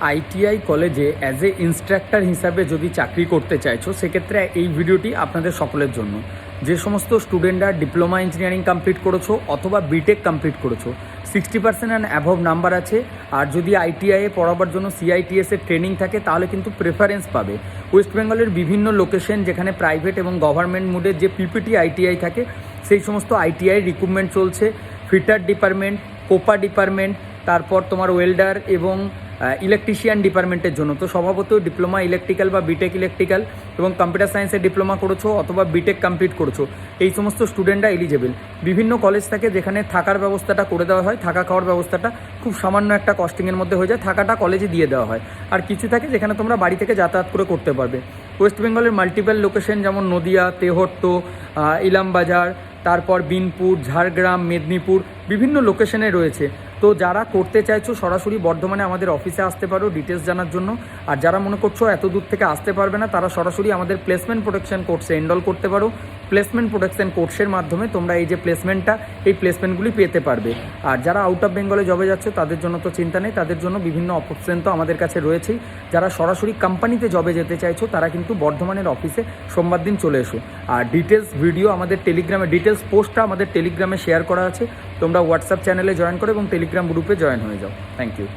ITI কলেজে as a instructor হিসাবে যদি চাকরি করতে চাইছো, সেক্ষেত্রে এই ভিডিওটি আপনাদের সকলের জন্য। যে সমস্ত স্টুডেন্টরা ডিপ্লোমা ইঞ্জিনিয়ারিং কমপ্লিট করেছ অথবা বিটেক কমপ্লিট করেছ sixty percent and above number আছে। আর যদি আইটিআইয়ে পড়াবার জন্য সিআইটিএস এর ট্রেনিং থাকে, তাহলে কিন্তু প্রেফারেন্স পাবে। ওয়েস্ট বেঙ্গলের বিভিন্ন লোকেশন যেখানে প্রাইভেট এবং গভর্নমেন্ট মুডের যে পিপিটি আইটিআই থাকে, সেই সমস্ত আইটিআই রিক্রুটমেন্ট চলছে। ফিটার ডিপার্টমেন্ট কোপা ডিপার্টমেন্ট তারপর তোমার ওয়েল্ডার এবং ইলেকট্রিশিয়ান ডিপার্টমেন্টের জন্য। তো স্বভাবত ডিপ্লোমা ইলেকট্রিক্যাল বা বিটেক ইলেকট্রিক্যাল এবং কম্পিউটার সায়েন্সে ডিপ্লোমা করেছ অথবা বিটেক কমপ্লিট করেছ, এই সমস্ত স্টুডেন্টরা এলিজেবল বিভিন্ন কলেজ থাকে যেখানে থাকার ব্যবস্থাটা করে দেওয়া হয়, থাকা খাওয়ার ব্যবস্থাটা খুব সামান্য একটা কস্টিংয়ের মধ্যে হয়ে যায়, থাকাটা কলেজে দিয়ে দেওয়া হয়। আর কিছু থাকে যেখানে তোমরা বাড়ি থেকে যাতায়াত করে করতে পারবে। ওয়েস্ট বেঙ্গলের মাল্টিপল লোকেশন যেমন নদিয়া, তেহট্ট ইলামবাজার, তারপর বিনপুর, ঝাড়গ্রাম, মেদিনীপুর, বিভিন্ন লোকেশনে রয়েছে। তো যারা করতে চাইছো, সরাসরি বর্ধমানে আমাদের অফিসে আসতে পারো ডিটেলস জানার জন্য। আর যারা মনে করছ এত দূর থেকে আসতে পারবে না, তারা সরাসরি আমাদের প্লেসমেন্ট প্রোটেকশন কোর্সে এনরোল করতে পারো। প্লেসমেন্ট প্রোটেকশন কোর্সের মাধ্যমে তোমরা এই যে প্লেসমেন্টটা এই প্লেসমেন্টগুলি পেতে পারবে। আর যারা আউট অফ বেঙ্গলে জবে যাচ্ছে, তাদের জন্য তো চিন্তা নেই, তাদের জন্য বিভিন্ন অপশন তো আমাদের কাছে রয়েছেই যারা সরাসরি কোম্পানিতে জবে যেতে চাইছো, তারা কিন্তু বর্ধমানের অফিসে সোমবার দিন চলে এসো। আর ডিটেলস ভিডিও আমাদের টেলিগ্রামে ডিটেলস পোস্টটা আমাদের টেলিগ্রামে শেয়ার করা আছে। তোমরা হোয়াটসঅ্যাপ চ্যানেলে জয়েন করো এবং টেলিগ্রাম গ্রুপে জয়েন হয়ে যাও। Thank you